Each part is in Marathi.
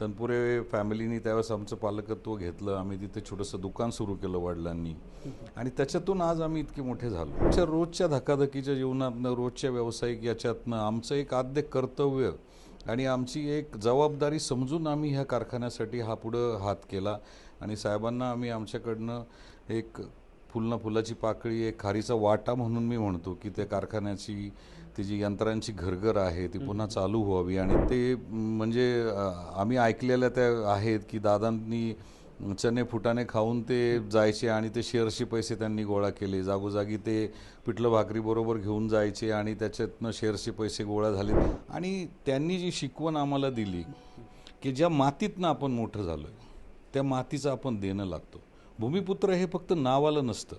तनपुरे फॅमिलीनी त्यावेळेस आमचं पालकत्व घेतलं. आम्ही तिथे छोटंसं दुकान सुरू केलं वडिलांनी. आणि त्याच्यातून आज आम्ही इतके मोठे झालो. आमच्या रोजच्या धकाधकीच्या जीवनातनं रोजच्या व्यावसायिक याच्यातनं आमचं एक आद्य कर्तव्य आणि आमची एक जबाबदारी समजून आम्ही ह्या कारखान्यासाठी हा पुढं हात केला. आणि साहेबांना आम्ही आमच्याकडनं एक फुलना फुलाची पाकळी एक खारीचा वाटा म्हणून मी म्हणतो की त्या कारखान्याची ती जी यंत्रांची घरघर आहे ती पुन्हा चालू व्हावी. आणि ते म्हणजे आम्ही ऐकलेल्या त्या आहेत की दादांनी चणे फुटाणे खाऊन ते जायचे आणि ते शेअरचे पैसे त्यांनी गोळा केले. जागोजागी ते पिठलं भाकरी बरोबर घेऊन जायचे आणि त्याच्यातनं शेअरचे पैसे गोळा झाले. आणि त्यांनी जी शिकवण आम्हाला दिली की ज्या मातीतनं आपण मोठं झालोय त्या मातीचं आपण देणं लागतो. भूमिपुत्र हे फक्त नावाला नसतं.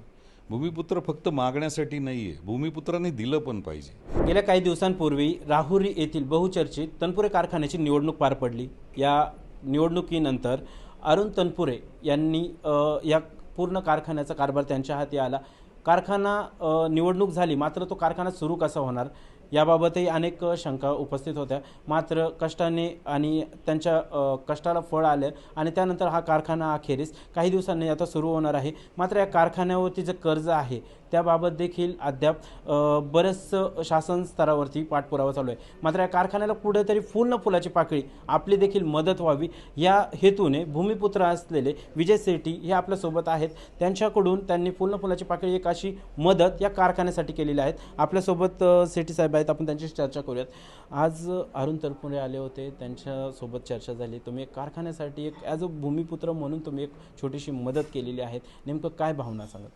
भूमिपुत्र फक्त मागण्यासाठी नाही आहे भूमिपुत्राने दिलं पण पाहिजे. गेल्या काही दिवसांपूर्वी राहुरी येथील बहुचर्चित तनपुरे कारखान्याची निवडणूक पार पडली. या निवडणुकीनंतर अरुण तनपुरे यांनी या पूर्ण कारखान्याचा कारभार त्यांच्या हाती आला. कारखाना निवडणूक झाली. मात्र तो कारखाना सुरू कसा होणार? याबाबतही अनेक शंका उपस्थित होत्या. मात्र कष्टाने आणि त्यांच्या कष्टाला फळ आलं आणि त्यानंतर हा कारखाना अखेरीस काही दिवसांनी आता सुरू होणार आहे. मात्र या कारखान्यावरती जे कर्ज आहे त्याबाबत देखील अद्याप बरंचसं शासन स्तरावरती पाठपुरावा चालू आहे. मात्र या कारखान्याला कुठेतरी फुल न फुलाची पाकळी आपली देखील मदत व्हावी या हेतूने भूमिपुत्र असलेले विजय सेठी हे आपल्यासोबत आहेत. त्यांच्याकडून त्यांनी फुल न फुलाची पाकळी एक अशी मदत या कारखान्यासाठी केलेली आहेत आपल्यासोबत अ, सेठी साहेब आहेत. आपण त्यांच्याशी चर्चा करूयात. आज अरुण तरपुरे आले होते. त्यांच्यासोबत चर्चा झाली. तुम्ही एक कारखान्यासाठी एक ॲज अ भूमिपुत्र म्हणून तुम्ही एक छोटीशी मदत केलेली आहे. नेमकं काय भावना सांगत?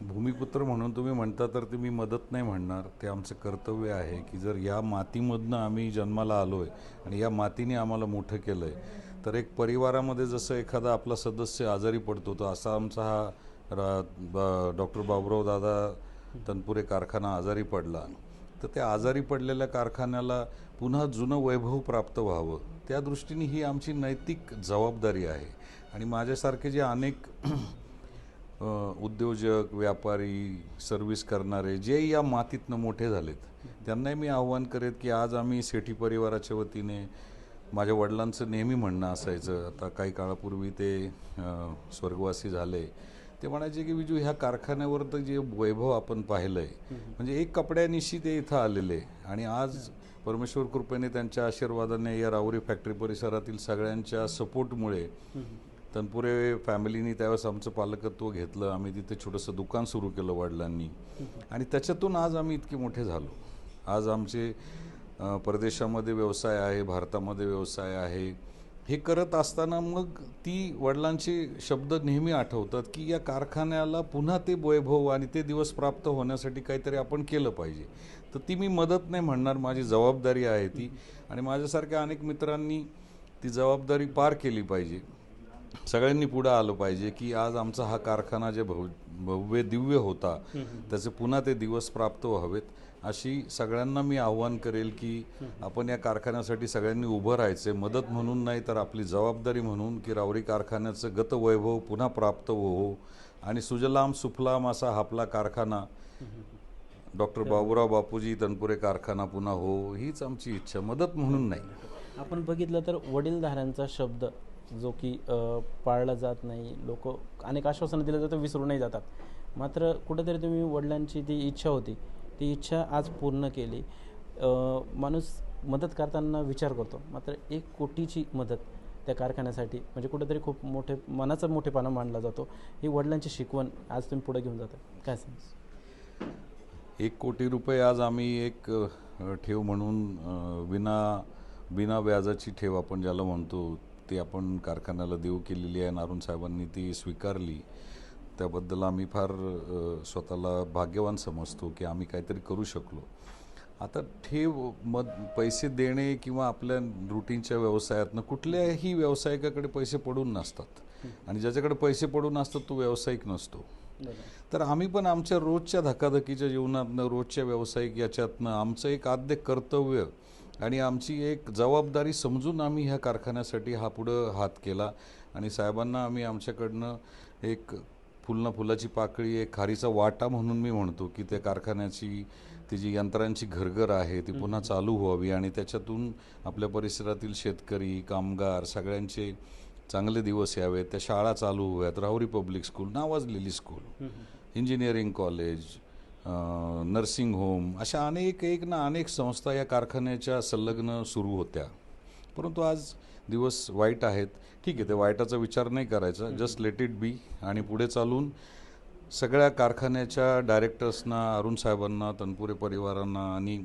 भूमिपुत्र म्हणून तुम्ही म्हणता तर ते मी मदत नाही म्हणणार. ते आमचं कर्तव्य आहे की जर या मातीमधनं आम्ही जन्माला आलो आहे आणि या मातीने आम्हाला मोठं केलं आहे तर एक परिवारामध्ये जसं एखादा आपला सदस्य आजारी पडतो तर असा आमचा हा रा डॉक्टर बाबुराव दादा तनपुरे कारखाना आजारी पडला. तर त्या आजारी पडलेल्या कारखान्याला पुन्हा जुनं वैभव प्राप्त व्हावं त्या दृष्टीने ही आमची नैतिक जबाबदारी आहे. आणि माझ्यासारखे जे अनेक उद्योजक व्यापारी सर्व्हिस करणारे जे या मातीतनं मोठे झालेत त्यांनाही मी आव्हान करेत की आज आम्ही सेठी परिवाराच्या वतीने माझ्या वडिलांचं नेहमी म्हणणं असायचं आता काही काळापूर्वी ते स्वर्गवासी झाले ते म्हणायचे की विजू ह्या कारखान्यावर तर जे वैभव आपण पाहिलं आहे म्हणजे एक कपड्यानिशी ते इथं आलेले. आणि आज परमेश्वर कृपेने त्यांच्या आशीर्वादाने या रावरी फॅक्टरी परिसरातील सगळ्यांच्या सपोर्टमुळे तनपुरे फॅमिलीनी त्यावेळेस आमचं पालकत्व घेतलं. आम्ही तिथे छोटंसं दुकान सुरू केलं वडिलांनी. आणि त्याच्यातून आज आम्ही इतके मोठे झालो. आज आमचे परदेशामध्ये व्यवसाय आहे भारतामध्ये व्यवसाय आहे. हे करत असताना मग ती वडिलांचे शब्द नेहमी आठवतात की या कारखान्याला पुन्हा ते वैभव आणि ते दिवस प्राप्त होण्यासाठी काहीतरी आपण केलं पाहिजे. तर ती मी मदत नाही म्हणणार माझी जबाबदारी आहे ती. आणि माझ्यासारख्या अनेक मित्रांनी ती जबाबदारी पार केली पाहिजे. सगळ्यांनी पुढं आलं पाहिजे की आज आमचा हा कारखाना जे भव भव्य दिव्य होता त्याचे पुन्हा ते दिवस प्राप्त व्हावेत. अशी सगळ्यांना मी आव्हान करेल की आपण या कारखान्यासाठी सगळ्यांनी उभं राहायचे मदत म्हणून नाही तर आपली जबाबदारी म्हणून की रावरी कारखान्याचं गतवैभव पुन्हा प्राप्त हो आणि सुजलाम सुफलाम असा आपला कारखाना डॉक्टर बाबुराव बापूजी तनपुरे कारखाना पुन्हा हो हीच आमची इच्छा. मदत म्हणून नाही. आपण बघितलं तर वडीलधाऱ्यांचा शब्द जो की पाळला जात नाही. लोक अनेक आश्वासनं दिलं जातं विसरूनही जातात. मात्र कुठेतरी तुम्ही वडिलांची ती इच्छा होती ती इच्छा आज पूर्ण केली. माणूस मदत करताना विचार करतो. मात्र एक कोटीची मदत त्या कारखान्यासाठी म्हणजे कुठेतरी खूप मोठे मनाचा मोठेपणा मानला जातो. ही वडिलांची शिकवण आज तुम्ही पुढे घेऊन जाता. काय सांग एक कोटी रुपये आज आम्ही एक ठेव म्हणून विना बिना व्याजाची ठेव आपण ज्याला म्हणतो ती आपण कारखान्याला देऊ केलेली आहे नारून साहेबांनी ती स्वीकारली. त्याबद्दल आम्ही फार स्वतःला भाग्यवान समजतो की आम्ही काहीतरी करू शकलो. आता ठेव मद पैसे देणे किंवा आपल्या रुटीनच्या व्यवसायातनं कुठल्याही व्यावसायिकाकडे पैसे पडून नसतात. आणि ज्याच्याकडे पैसे पडून असतात तो व्यावसायिक नसतो. तर आम्ही पण आमच्या रोजच्या धकाधकीच्या जीवनातनं रोजच्या व्यावसायिक याच्यातनं आमचं एक आद्य कर्तव्य आणि आमची एक जबाबदारी समजून आम्ही ह्या कारखान्यासाठी हा पुढं हात केला. आणि साहेबांना आम्ही आमच्याकडनं एक फुल ना फुलाची पाकळी एक खारीचा वाटा म्हणून मी म्हणतो की त्या कारखान्याची ती जी यंत्रांची घरघर आहे ती पुन्हा चालू व्हावी. आणि त्याच्यातून आपल्या परिसरातील शेतकरी कामगार सगळ्यांचे चांगले दिवस यावेत. त्या शाळा चालू व्हाव्यात. राहुरी पब्लिक स्कूल नावाजलेली school. Engineering college nursing home अशा अनेक एक ना अनेक संस्था या कारखान्याच्या संलग्न सुरू होत्या. परंतु आज दिवस वाईट आहेत. ठीक आहे ते वाईटाचा विचार नाही करायचा. जस्ट लेट इट बी आणि पुढे चालून सगळ्या कारखान्याच्या डायरेक्टर्सना अरुण साहेबांना तनपुरे परिवारांना आणि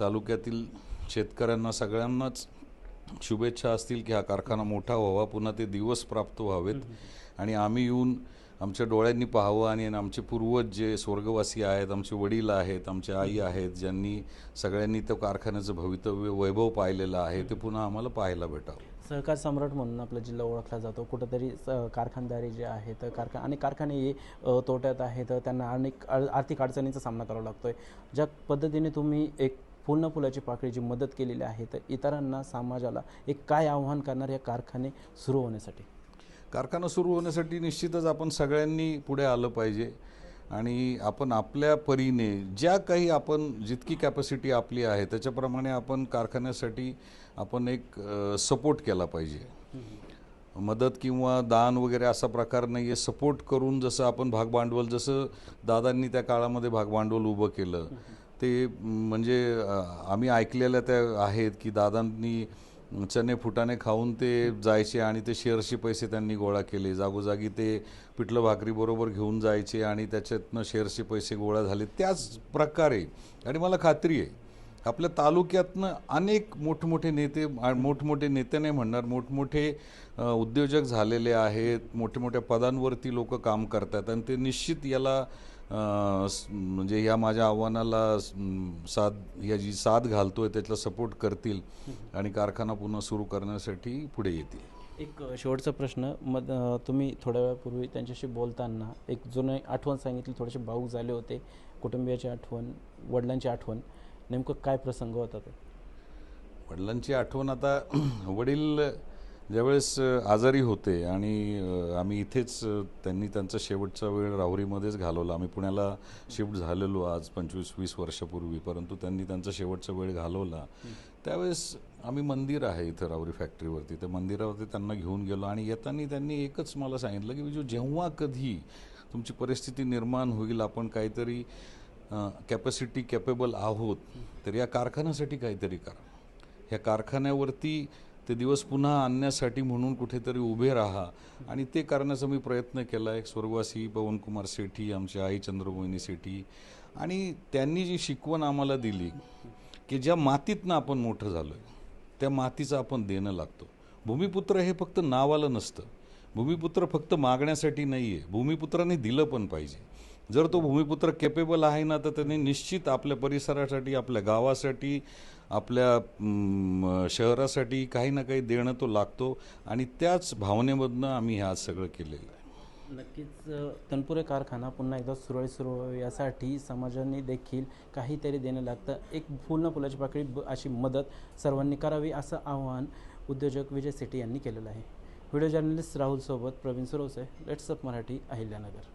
तालुक्यातील शेतकऱ्यांना सगळ्यांनाच शुभेच्छा असतील की हा कारखाना मोठा व्हावा. पुन्हा ते दिवस प्राप्त व्हावेत. आणि आम्ही येऊन आमच्या डोळ्यांनी पाहावं आणि आमचे पूर्वज जे स्वर्गवासी आहेत आमचे वडील आहेत आमच्या आई आहेत ज्यांनी सगळ्यांनी त्या कारखान्याचं भवितव्य वैभव पाहिलेलं आहे ते पुन्हा आम्हाला पाहायला भेटावं. सहकार सम्राट म्हणून आपला जिल्हा ओळखला जातो. कुठंतरी कारखानदारी जे आहेत कारखा आणि कारखाने हे तोट्यात आहेत. त्यांना अनेक आर्थिक अडचणींचा सामना करावा लागतोय. ज्या पद्धतीने तुम्ही एक पूर्ण फुलाची पाकळीची मदत केलेली आहे तर इतरांना समाजाला एक काय आव्हान करणार या कारखाने सुरू होण्यासाठी? कारखाना सुरू होण्यासाठी निश्चितच आपण सगळ्यांनी पुढे आलं पाहिजे. आणि आपण आपल्या परीने ज्या काही आपण जितकी कॅपॅसिटी आपली आहे त्याच्याप्रमाणे आपण कारखान्यासाठी आपण एक सपोर्ट केला पाहिजे. मदत किंवा दान वगैरे असा प्रकार नाही आहे सपोर्ट करून जसं आपण भागभांडवल जसं दादांनी त्या काळामध्ये भागभांडवल उभं केलं ते म्हणजे आम्ही ऐकलेल्या त्या आहेत की दादांनी चणे फुटाने खाऊन ते जायचे आणि ते शेअर्सचे पैसे त्यांनी गोळा केले. जागोजागी ते पिठलं भाकरीबरोबर घेऊन जायचे आणि त्याच्यातनं शेअर्सचे पैसे गोळा झाले. त्याच प्रकारे आणि मला खात्री आहे आपल्या तालुक्यातनं अनेक मोठमोठे नेते मोठमोठे नेते नाही म्हणणार मोठमोठे उद्योजक झालेले आहेत मोठ्या मोठ्या पदांवरती लोक काम करतात. आणि ते निश्चित याला म्हणजे या माझ्या आव्हानाला साथ या जी साथ घालतोय त्याच्याला सपोर्ट करतील आणि कारखाना पुन्हा सुरू करण्यासाठी पुढे येतील. एक शेवटचा प्रश्न. मग तुम्ही थोड्या वेळापूर्वी त्यांच्याशी बोलताना एक जुनं आठवण सांगितली थोडेसे भाऊक झाले होते कुटुंबियाची आठवण वडिलांची आठवण. नेमकं काय प्रसंग होता तो? वडिलांची आठवण आता वडील ज्यावेळेस आजारी होते आणि आम्ही इथेच त्यांनी त्यांचा शेवटचा वेळ राहुरीमध्येच घालवला. आम्ही पुण्याला शिफ्ट झालेलो आज पंचवीस वीस वर्षापूर्वी परंतु त्यांनी त्यांचा शेवटचा वेळ घालवला. त्यावेळेस आम्ही मंदिर आहे इथं राहुरी फॅक्टरीवरती. त्या मंदिरावरती त्यांना घेऊन गेलो आणि येताना त्यांनी एकच मला सांगितलं की विजू जेव्हा कधी तुमची परिस्थिती निर्माण होईल आपण काहीतरी कॅपॅसिटी कॅपेबल आहोत तर या कारखान्यासाठी काहीतरी करा. ह्या कारखान्यावरती ते दिवस पुन्हा आणण्यासाठी म्हणून कुठेतरी उभे राहा. आणि ते करण्याचा मी प्रयत्न केला आहे स्वर्गवासी पवनकुमार सेठी आमची आई चंद्रमोहिनी सेठी. आणि त्यांनी जी शिकवण आम्हाला दिली की ज्या मातीतनं आपण मोठं झालो आहे त्या मातीचं आपण देणं लागतो. भूमिपुत्र हे फक्त नावाला नसतं. भूमिपुत्र फक्त मागण्यासाठी नाही आहे भूमिपुत्राने दिलं पण पाहिजे. जर तो भूमिपुत्र केपेबल आहे ना तर त्याने निश्चित आपल्या परिसरासाठी आपल्या गावासाठी आपल्या शहरासाठी काही ना काही देणं तो लागतो आणि त्याच भावनेमधनं आम्ही हे आज सगळं केलेलं आहे. नक्कीच तनपुरे कारखाना पुन्हा एकदा सुरळीत सुरू व्हावी यासाठी समाजाने देखील काहीतरी देणं लागतं. एक फुल न फुलाची पाकळी अशी मदत सर्वांनी करावी असं आवाहन उद्योजक विजय सेठी यांनी केलेलं आहे. Video journalist राहुलसोबत Pravin Suravase let's up Marathi Ahilyanagar.